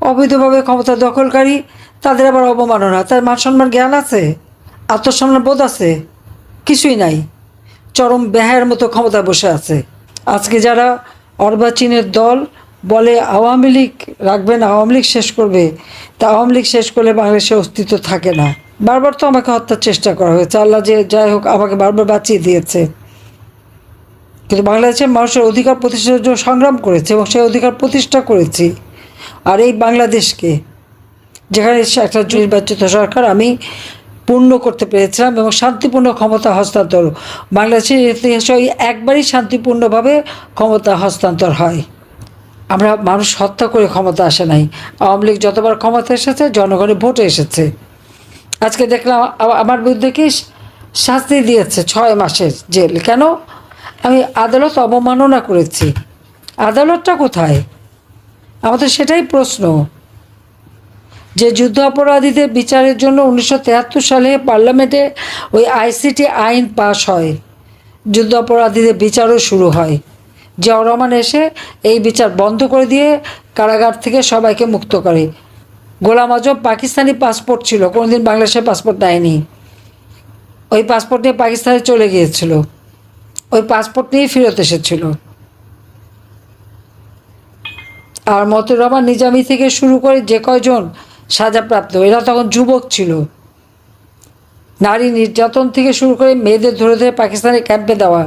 অবৈধভাবে ক্ষমতা দখলকারী, তাদের আবার অবমাননা। তার মান সম্মান জ্ঞান আছে, আত্মসম্মান বোধ আছে, কিছুই নাই। চরম ব্যাহের মতো ক্ষমতা বসে আছে। আজকে যারা অর্বাচীনের দল বলে আওয়ামী লীগ রাখবেন, আওয়ামী লীগ শেষ করবে, তা আওয়ামী লীগ শেষ করলে বাংলাদেশের অস্তিত্ব থাকে না। বারবার তো আমাকে হত্যার চেষ্টা করা হয়েছে। আল্লাহ যে যাই হোক আমাকে বারবার বাঁচিয়ে দিয়েছে। কিন্তু বাংলাদেশের মানুষের অধিকার প্রতিষ্ঠার জন্য সংগ্রাম করেছে এবং সেই অধিকার প্রতিষ্ঠা করেছি। আর এই বাংলাদেশকে, যেখানে একটা নির্বাচিত সরকার, আমি পূর্ণ করতে পেরেছিলাম এবং শান্তিপূর্ণ ক্ষমতা হস্তান্তর। বাংলাদেশের ইতিহাসে ওই একবারই শান্তিপূর্ণভাবে ক্ষমতা হস্তান্তর হয়। আমরা মানুষ হত্যা করে ক্ষমতা আসে নাই। আওয়ামী লীগ যতবার ক্ষমতা এসেছে, জনগণের ভোটে এসেছে। আজকে দেখলাম আমার বিরুদ্ধে কি শাস্তি দিয়েছে ছয় মাসের জেল। কেন? আমি আদালত অবমাননা করেছি। আদালতটা কোথায়? আমাদের সেটাই প্রশ্ন। যে যুদ্ধ অপরাধীদের বিচারের জন্য উনিশশো সালে পার্লামেন্টে ওই আইসিটি আইন পাশ হয়। যুদ্ধ অপরাধীদের বিচারও শুরু হয়। জিয়াউর রহমান এসে এই বিচার বন্ধ করে দিয়ে কারাগার থেকে সবাইকে মুক্ত করে। গোলাম আজম পাকিস্তানি পাসপোর্ট ছিল, কোনোদিন বাংলাদেশের পাসপোর্ট নেয়নি ওই পাসপোর্ট নিয়ে পাকিস্তানে চলে গিয়েছিল। ওই পাসপোর্ট নিয়েই ফেরত এসেছিল। আর মতুর রহমান নিজামি থেকে শুরু করে যে কয়জন সাজাপ্রাপ্ত এরা তখন যুবক ছিল। নারী নির্যাতন থেকে শুরু করে মেয়েদের ধরে ধরে পাকিস্তানের ক্যাম্পে দেওয়া,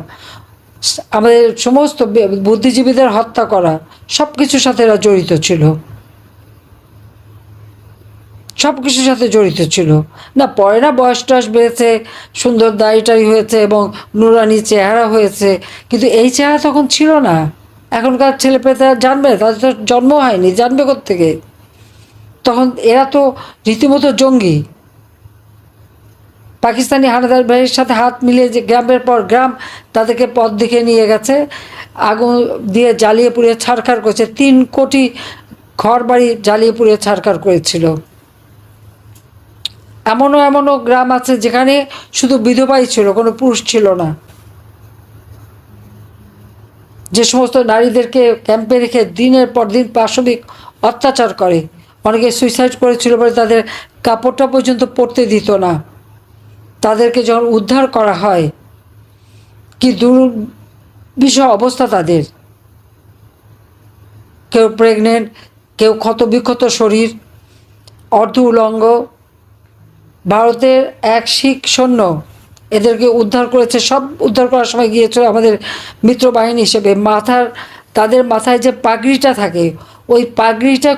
আমাদের সমস্ত বুদ্ধিজীবীদের হত্যা করা সব কিছুর সাথে এরা জড়িত ছিল। সব কিছুর সাথে জড়িত ছিল। না, পরে না বয়স টয়স বেড়েছে, সুন্দর দাড়িটারি হয়েছে এবং নুরানি চেহারা হয়েছে, কিন্তু এই চেহারা তখন ছিল না। এখনকার ছেলে পেয়ে জানবে, তাদের তো জন্ম হয়নি, জানবে থেকে তখন এরা তো রীতিমতো জঙ্গি। পাকিস্তানি হানাদার বাহিনীর সাথে হাত মিলিয়ে যে গ্রামের পর গ্রাম তাদেরকে পথ দেখে নিয়ে গেছে, আগুন দিয়ে জ্বালিয়ে পুড়িয়ে ছাড়খাড় করেছে, তিন কোটি ঘর বাড়ি জ্বালিয়ে পুড়িয়ে ছাড়খাড় করেছিল। এমনও এমনও গ্রাম আছে যেখানে শুধু বিধবাই ছিল, কোনো পুরুষ ছিল না। যে সমস্ত নারীদেরকে ক্যাম্পে রেখে দিনের পর দিন পাশবিক অত্যাচার করে। অনেকে সুইসাইড করেছিল বলে তাদের কাপড়টা পর্যন্ত পরতে দিত না। তাদেরকে যখন উদ্ধার করা হয়, কি দুর্বিষহ অবস্থা তাদের। কেউ প্রেগনেন্ট কেউ ক্ষত বিক্ষত শরীর, অর্ধ উলঙ্গ। ভারতের এক শিখ সৈন্য এদেরকে উদ্ধার করেছে। সব উদ্ধার করার সময় গিয়েছিল আমাদের মিত্রবাহিনী হিসেবে। মাথার, তাদের মাথায় যে পাগড়িটা থাকে, ওই পাগড়িটা